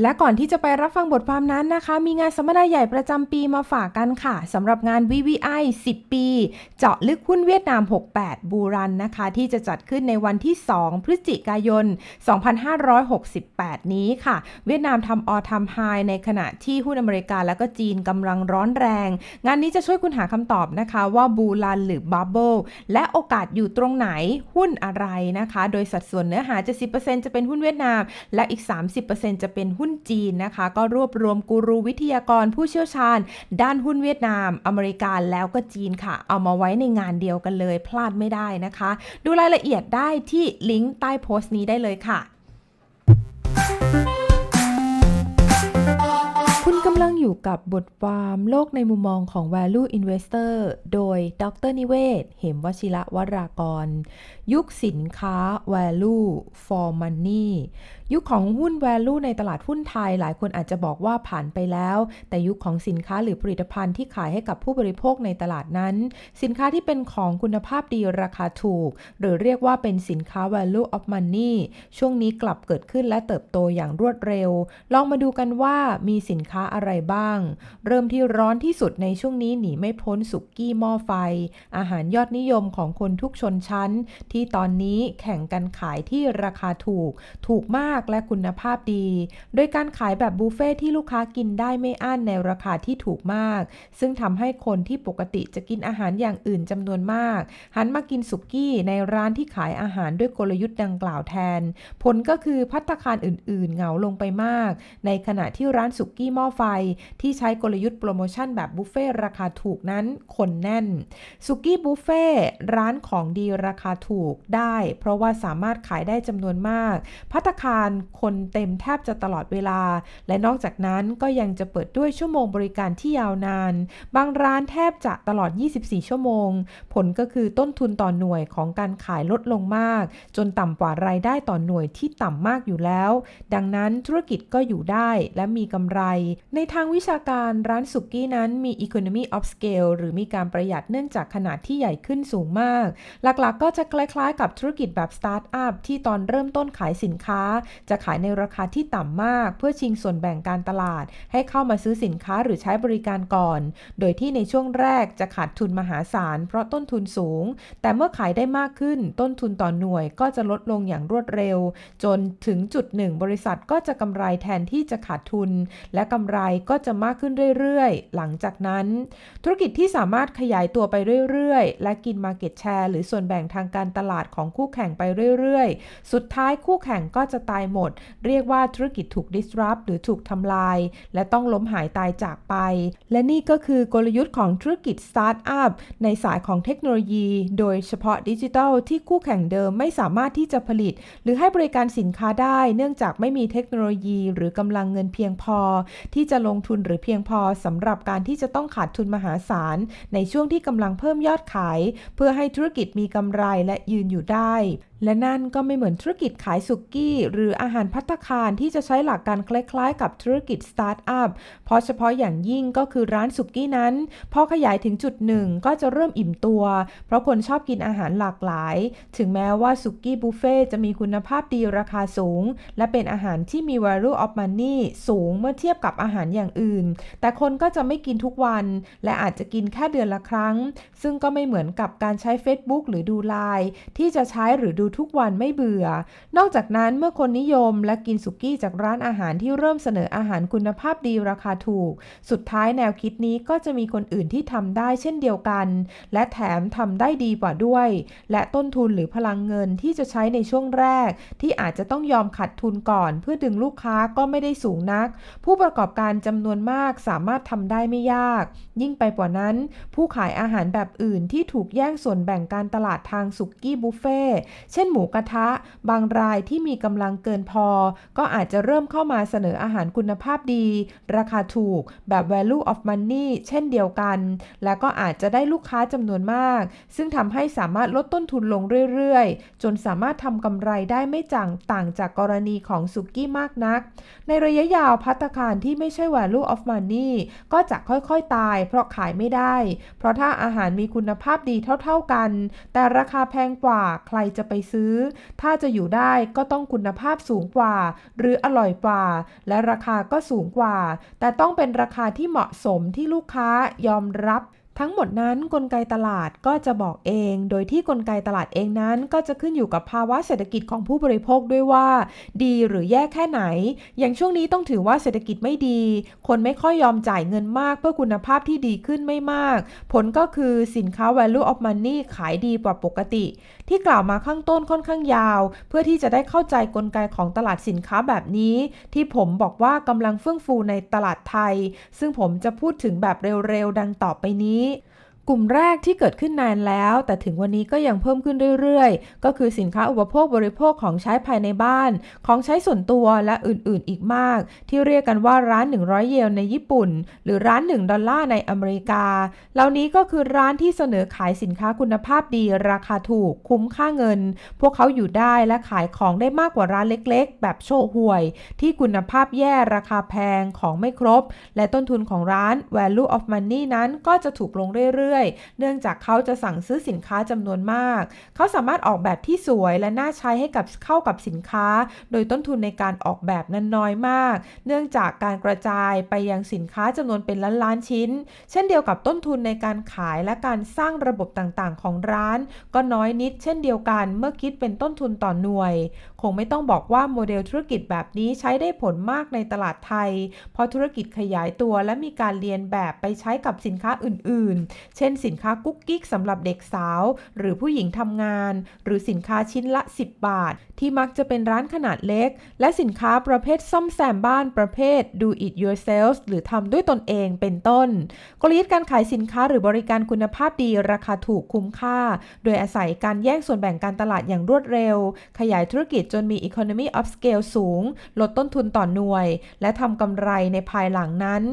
และก่อนที่จะไปรับฟังบทความนั้นนะคะ มีงานสัมมนาใหญ่ประจำปีมาฝากกันค่ะสำหรับงาน VVI 10 ปี เจาะลึกหุ้นเวียดนาม 68 บูรันนะคะ ที่จะจัดขึ้นในวันที่ 2 พฤศจิกายน 2568 นี้ค่ะ เวียดนามทำออทำไฮในขณะที่หุ้นอเมริกาและก็จีนกำลังร้อนแรง งานนี้จะช่วยคุณหาคำตอบนะคะว่าบูรันหรือบับเบิลและโอกาสอยู่ตรงไหนหุ้นอะไรนะคะ โดยสัดส่วนเนื้อหา 70%จะเป็นหุ้นเวียดนาม และอีก 30%จะเป็นหุ้นุ้นจีนนะคะ ก็รวบรวมกูรูวิทยากรผู้เชี่ยวชาญ ด้านหุ้นเวียดนาม อเมริกาแล้วก็จีนค่ะ เอามาไว้ในงานเดียวกันเลยพลาดไม่ได้นะคะ ดูรายละเอียดได้ที่ลิงก์ใต้โพสต์นี้ได้เลยค่ะ คุณกำลังอยู่กับบทความโลกในมุมมองของ Value Investor โดย ดรนิเวศ เหมวชิระวรากร ยุคสินค้า Value for Money ยุคของหุ้น Value ในตลาดหุ้นไทย หลายคนอาจจะบอกว่าผ่านไปแล้ว แต่ยุคของสินค้าหรือผลิตภัณฑ์ที่ขายให้กับผู้บริโภคในตลาดนั้น สินค้าที่เป็นของคุณภาพดีราคาถูก หรือเรียกว่าเป็นสินค้า value of money ช่วงนี้กลับเกิดขึ้นและเติบโตอย่างรวดเร็ว ลองมาดูกันว่ามีสินค้าอะไรบ้าง เริ่มที่ร้อนที่สุดในช่วงนี้หนีไม่พ้นสุกี้หม้อไฟ อาหารยอดนิยมของคนทุกชนชั้น ที่ตอนนี้แข่งกันขายที่ราคาถูก ถูกมากและคุณภาพดี โดยการขายแบบบุฟเฟ่ที่ลูกค้ากินได้ไม่อั้นในราคาที่ถูกมาก ซึ่งทำให้คนที่ปกติจะกินอาหารอย่างอื่นจำนวนมาก หันมากินสุกี้ในร้านที่ขายอาหารด้วยกลยุทธ์ดังกล่าวแทน ผลก็คือพัตตาคารอื่น ๆ เหงาลงไปมาก ในขณะที่ร้านสุกี้หม้อไฟ ที่ใช้กลยุทธ์โปรโมชั่นแบบบุฟเฟ่ราคาถูกนั้นคนแน่นสุกี้บุฟเฟ่ร้านของดีราคาถูกได้ เพราะว่าสามารถขายได้จำนวนมาก พัตคารคนเต็มแทบจะตลอดเวลา และนอกจากนั้นก็ยังจะเปิดด้วยชั่วโมงบริการที่ยาวนาน บางร้านแทบจะตลอด 24 ชั่วโมง ผลก็คือต้นทุนต่อหน่วยของการขายลดลงมาก จนต่ำกว่ารายได้ต่อหน่วยที่ต่ำมากอยู่แล้ว ดังนั้นธุรกิจก็อยู่ได้และมีกำไรในทางวิชาการร้านสุกี้นั้นมี economy of scale หรือมีการประหยัดเนื่องจากขนาดที่ใหญ่ขึ้นสูงมาก หลักๆ ก็จะคล้ายๆ กับธุรกิจแบบสตาร์ทอัพที่ตอนเริ่มต้นขายสินค้า จะขายในราคาที่ต่ำมาก เพื่อชิงส่วนแบ่งการตลาด ให้เข้ามาซื้อสินค้าหรือใช้บริการก่อน โดยที่ในช่วงแรกจะขาดทุนมหาศาล เพราะต้นทุนสูง แต่เมื่อขายได้มากขึ้น ต้นทุนต่อหน่วยก็จะลดลงอย่างรวดเร็ว จนถึงจุดหนึ่งบริษัทก็จะกำไรแทนที่จะขาดทุน และกำไรก็จะมากขึ้นเรื่อยๆ หลังจากนั้น ธุรกิจที่สามารถขยายตัวไปเรื่อยๆ และกิน Market Share หรือส่วนแบ่งทางการตลาดของคู่แข่งไปเรื่อยๆ สุดท้ายคู่แข่งก็จะตายหมด เรียกว่าธุรกิจถูก disrupt หรือถูกทำลาย และต้องล้มหายตายจากไป และนี่ก็คือกลยุทธ์ของธุรกิจสตาร์ทอัพในสายของเทคโนโลยี โดยเฉพาะดิจิทัลที่คู่แข่งเดิมไม่สามารถที่จะผลิต หรือให้บริการสินค้าได้ เนื่องจากไม่มีเทคโนโลยี หรือกำลังเงินเพียงพอที่จะลงทุนหรือเพียงพอสำหรับการที่จะต้องขาดทุนมหาศาล ในช่วงที่กำลังเพิ่มยอดขาย เพื่อให้ธุรกิจมีกำไรและยืนอยู่ได้ และนั่นก็ไม่เหมือนธุรกิจขายสุกี้ หรืออาหารพัตตาคารที่จะใช้หลักการคล้ายๆ กับธุรกิจสตาร์ทอัพ เพราะเฉพาะอย่างยิ่งก็คือร้านสุกี้นั้นพอขยายถึงจุดหนึ่งก็จะเริ่มอิ่มตัว เพราะคนชอบกินอาหารหลากหลาย ถึงแม้ว่าสุกี้บุฟเฟ่จะมีคุณภาพดีราคาสูง และเป็นอาหารที่มี value of money สูงเมื่อเทียบกับอาหารอย่างอื่น แต่คนก็จะไม่กินทุกวัน และอาจจะกินแค่เดือนละครั้ง ซึ่งก็ไม่เหมือนกับการใช้ Facebook หรือดูไลน์ที่จะใช้หรือดูทุกวันไม่เบื่อ นอกจากนั้นเมื่อคนนิยมและกินสุกี้จากร้านอาหารที่เริ่มเสนออาหารคุณภาพดีราคาถูก สุดท้ายแนวคิดนี้ก็จะมีคนอื่นที่ทำได้เช่นเดียวกัน และแถมทำได้ดีกว่าด้วย และต้นทุนหรือพลังเงินที่จะใช้ในช่วงแรก ที่อาจจะต้องยอมขัดทุนก่อน เพื่อดึงลูกค้าก็ไม่ได้สูงนัก ผู้ประกอบการจำนวนมากสามารถทำได้ไม่ยาก ยิ่งไปกว่านั้น ผู้ขายอาหารแบบอื่นที่ถูกแย่งส่วนแบ่งการตลาดทางสุกี้บุฟเฟ่เช่น่นหมูกระทะ บางรายที่มีกำลังเกินพอ ก็อาจจะเริ่มเข้ามาเสนออาหารคุณภาพดี ราคาถูกแบบ value of money เช่นเดียวกัน และก็อาจจะได้ลูกค้าจำนวนมาก ซึ่งทำให้สามารถลดต้นทุนลงเรื่อยๆ จนสามารถทำกำไรได้ไม่จังต่างจากกรณีของสุกี้มากนัก ในระยะยาวพัตตาคารที่ไม่ใช่ value of money ก็จะค่อยๆตาย เพราะขายไม่ได้ เพราะถ้าอาหารมีคุณภาพดีเท่าๆกัน แต่ราคาแพงกว่าใครจะไปซื้อ ถ้าจะอยู่ได้ก็ต้องคุณภาพสูงกว่า หรืออร่อยกว่า และราคาก็สูงกว่า แต่ต้องเป็นราคาที่เหมาะสมที่ลูกค้ายอมรับ ทั้งหมดนั้นกลไกตลาดก็จะบอกเอง โดยที่กลไกตลาดเองนั้น ก็จะขึ้นอยู่กับภาวะเศรษฐกิจของผู้บริโภคด้วยว่า ดีหรือแย่แค่ไหน อย่างช่วงนี้ต้องถือว่าเศรษฐกิจไม่ดี คนไม่ค่อยยอมจ่ายเงินมาก เพื่อคุณภาพที่ดีขึ้นไม่มาก ผลก็คือสินค้า value of money ขายดีกว่าปกติ ที่กล่าวมาข้างต้นค่อนข้างยาว เพื่อที่จะได้เข้าใจกลไกของตลาดสินค้าแบบนี้ ที่ผมบอกว่ากำลังเฟื่องฟูในตลาดไทย ซึ่งผมจะพูดถึงแบบเร็วๆดังต่อไปนี้นี้ กลุ่มแรกที่เกิดขึ้นนานแล้ว แต่ถึงวันนี้ก็ยังเพิ่มขึ้นเรื่อยๆ ก็คือสินค้าอุปโภคบริโภคของใช้ภายในบ้าน ของใช้ส่วนตัวและอื่นๆ อีกมาก ที่เรียกกันว่าร้าน 100 เยนในญี่ปุ่น หรือร้าน 1 ดอลลาร์ในอเมริกา เหล่านี้ก็คือร้านที่เสนอขายสินค้าคุณภาพดี ราคาถูก คุ้มค่าเงิน พวกเขาอยู่ได้และขายของได้มากกว่าร้านเล็กๆ แบบโชห่วย ที่คุณภาพแย่ราคาแพงของไม่ครบ และต้นทุนของร้าน value of money นั้นก็จะถูกลงเรื่อยๆเนื่องจากเขาจะสั่งซื้อสินค้าจำนวนมาก เขาสามารถออกแบบที่สวยและน่าใช้ให้กับเข้ากับสินค้า โดยต้นทุนในการออกแบบนั้นน้อยมาก เนื่องจากการกระจายไปยังสินค้าจำนวนเป็นล้านล้านๆชิ้น เช่นเดียวกับต้นทุนในการขายและการสร้างระบบต่างๆ ของร้าน ก็น้อยนิด เช่นเดียวกันเมื่อคิดเป็นต้นทุนต่อหน่วย คงไม่ต้องบอกว่าโมเดลธุรกิจแบบนี้ใช้ได้ผลมากในตลาดไทย เพราะธุรกิจขยายตัวและมีการเรียนแบบไปใช้กับสินค้าอื่นๆ เช่นสินค้ากุ๊กกิ๊กสำหรับเด็กสาว หรือผู้หญิงทำงาน หรือสินค้าชิ้นละ 10 บาท ที่มักจะเป็นร้านขนาดเล็ก และสินค้าประเภทซ่อมแซมบ้านประเภท do it yourself หรือทำด้วยตนเองเป็นต้น กลยุทธ์การขายสินค้าหรือบริการคุณภาพดีราคาถูกคุ้มค่า โดยอาศัยการแย่งส่วนแบ่งการตลาดอย่างรวดเร็ว ขยายธุรกิจจนมี economy of scale สูง ลดต้นทุนต่อหน่วย และทำกำไรในภายหลังนั้น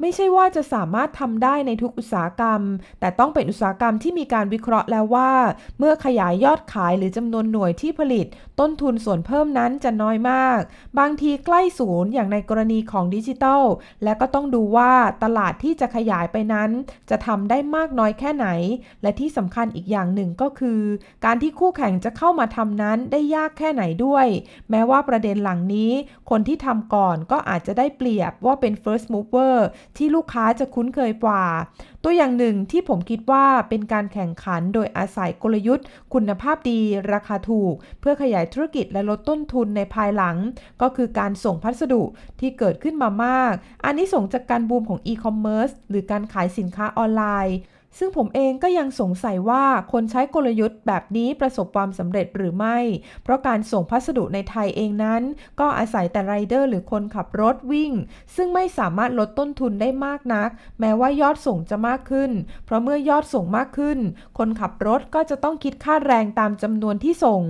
ไม่ใช่ว่าจะสามารถทำได้ในทุกอุตสาหกรรม แต่ต้องเป็นอุตสาหกรรมที่มีการวิเคราะห์แล้วว่า เมื่อขยายยอดขายหรือจำนวนหน่วยที่ผลิต ต้นทุนส่วนเพิ่มนั้นจะน้อยมาก บางทีใกล้ศูนย์อย่างในกรณีของดิจิทัล และก็ต้องดูว่าตลาดที่จะขยายไปนั้น จะทำได้มากน้อยแค่ไหน และที่สำคัญอีกอย่างหนึ่งก็คือ การที่คู่แข่งจะเข้ามาทำนั้นได้ยากแค่ไหนด้วย แม้ว่าประเด็นหลังนี้ คนที่ทำก่อนก็อาจจะได้เปรียบว่าเป็น first mover ที่ลูกค้าจะคุ้นเคยกว่า ตัวอย่างหนึ่งที่ผมคิดว่าเป็นการแข่งขันโดยอาศัยกลยุทธ์ คุณภาพดีราคาถูก เพื่อขยายธุรกิจและลดต้นทุนในภายหลัง ก็คือการส่งพัสดุที่เกิดขึ้นมามาก อันนี้ส่งจากการบูมของอีคอมเมิร์ซหรือการขายสินค้าออนไลน์ ซึ่งผมเองก็ยังสงสัยว่าคนใช้กลยุทธ์แบบนี้ประสบความสำเร็จหรือไม่ เพราะการส่งพัสดุในไทยเองนั้น ก็อาศัยแต่ไรเดอร์หรือคนขับรถวิ่ง ซึ่งไม่สามารถลดต้นทุนได้มากนัก แม้ว่ายอดส่งจะมากขึ้น เพราะเมื่อยอดส่งมากขึ้น คนขับรถก็จะต้องคิดค่าแรงตามจำนวนที่ส่ง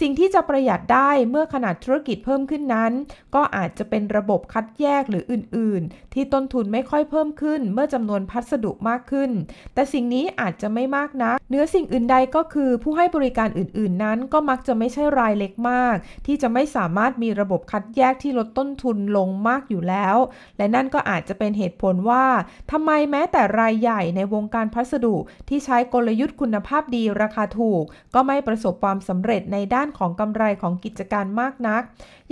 สิ่งที่จะประหยัดได้เมื่อขนาดธุรกิจเพิ่มขึ้นนั้น ก็อาจจะเป็นระบบคัดแยกหรืออื่น ๆ ที่ต้นทุนไม่ค่อยเพิ่มขึ้น เมื่อจำนวนพัสดุมากขึ้น แต่สิ่งนี้อาจจะไม่มากนักเนื้อสิ่งอื่นใดก็คือผู้ให้บริการอื่น ๆ นั้นก็มักจะไม่ใช่รายเล็กมาก ที่จะไม่สามารถมีระบบคัดแยกที่ลดต้นทุนลงมากอยู่แล้ว และนั่นก็อาจจะเป็นเหตุผลว่าทำไมแม้แต่รายใหญ่ในวงการพัสดุที่ใช้กลยุทธ์คุณภาพดีราคาถูก ก็ไม่ประสบความสำเร็จในด้านของกำไรของกิจการมากนัก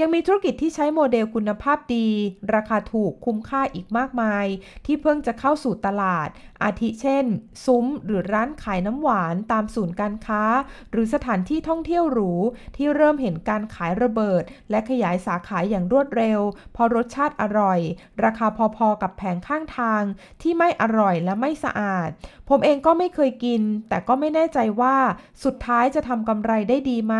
ยังมีธุรกิจที่ใช้โมเดลคุณภาพดี ราคาถูกคุ้มค่าอีกมากมาย ที่เพิ่งจะเข้าสู่ตลาด อาทิเช่นซุ้ม หรือร้านขายน้ำหวานตามศูนย์การค้า หรือสถานที่ท่องเที่ยวหรูที่เริ่มเห็นการขายระเบิด และขยายสาขาอย่างรวดเร็วเพราะรสชาติอร่อย ราคาพอๆกับแผงข้างทาง ที่ไม่อร่อยและไม่สะอาด ผมเองก็ไม่เคยกิน แต่ก็ไม่แน่ใจว่าสุดท้ายจะทำกำไรได้ดีไหม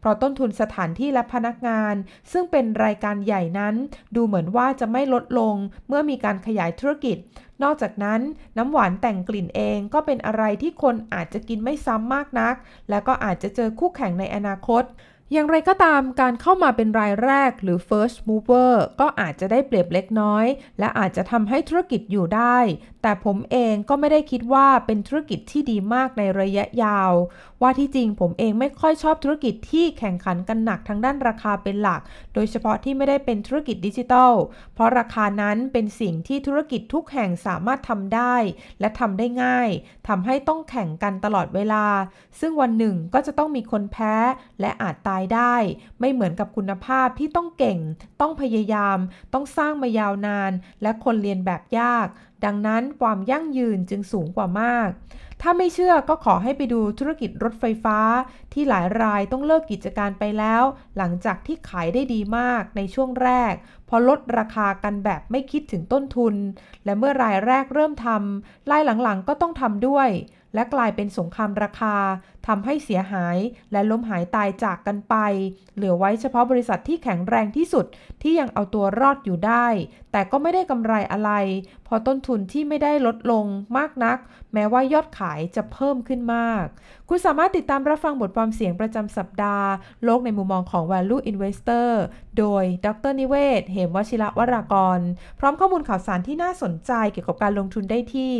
เพราะต้นทุนสถานที่และพนักงาน ซึ่งเป็นรายการใหญ่นั้น ดูเหมือนว่าจะไม่ลดลงเมื่อมีการขยายธุรกิจ นอกจากนั้นน้ำหวานแต่งกลิ่นเองก็เป็นอะไรที่คนอาจจะกินไม่ซ้ำมากนัก และก็อาจจะเจอคู่แข่งในอนาคต อย่างไรก็ตามการเข้ามาเป็นรายแรกหรือ first mover ก็อาจจะได้เปรียบเล็กน้อย และอาจจะทำให้ธุรกิจอยู่ได้ แต่ผมเองก็ไม่ได้คิดว่าเป็นธุรกิจที่ดีมากในระยะยาว ว่าที่จริงผมเองไม่ค่อยชอบธุรกิจที่แข่งขันกันหนักทางด้านราคาเป็นหลัก โดยเฉพาะที่ไม่ได้เป็นธุรกิจดิจิทัล เพราะราคานั้นเป็นสิ่งที่ธุรกิจทุกแห่งสามารถทำได้ และทำได้ง่ายทำให้ต้องแข่งกันตลอดเวลา ซึ่งวันหนึ่งก็จะต้องมีคนแพ้และอาจตายได้ ไม่เหมือนกับคุณภาพที่ต้องเก่ง ต้องพยายาม ต้องสร้างมายาวนาน และคนเรียนแบบยาก ดังนั้นความยั่งยืนจึงสูงกว่ามาก ถ้าไม่เชื่อก็ขอให้ไปดูธุรกิจรถไฟฟ้า ที่หลายรายต้องเลิกกิจการไปแล้ว หลังจากที่ขายได้ดีมากในช่วงแรก พอลดราคากันแบบไม่คิดถึงต้นทุน และเมื่อรายแรกเริ่มทำรายหลังๆก็ต้องทำด้วยและกลายเป็นสงครามราคา ทำให้เสียหายและล้มหายตายจากกันไป เหลือไว้เฉพาะบริษัทที่แข็งแรงที่สุดที่ยังเอาตัวรอดอยู่ได้ แต่ก็ไม่ได้กำไรอะไรเพอต้นทุนที่ไม่ได้ลดลงมากนัก แม้ว่ายอดขายจะเพิ่มขึ้นมาก คุณสามารถติดตามรับฟังบทความเสียงประจำสัปดาห์ โลกในมุมมองของ Value Investor โดย ดรนิเวศ เหมวชิระวรากร พร้อมข้อมูลข่าวสารที่น่าสนใจเกี่ยวกับการลงทุนได้ที่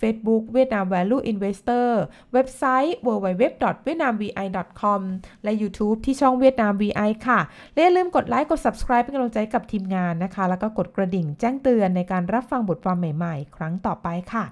Facebook เวียดนาม Value Investor เว็บไซต์ www www.vietnamvi.com และ YouTube ที่ช่องเวียดนาม VI ค่ะและอย่าลืมกดไลค์กด subscribe เป็นกำลังใจกับทีมงานนะคะ แล้วก็กดกระดิ่งแจ้งเตือนในการรับฟังบทความใหม่ ๆ ครั้งต่อไปค่ะ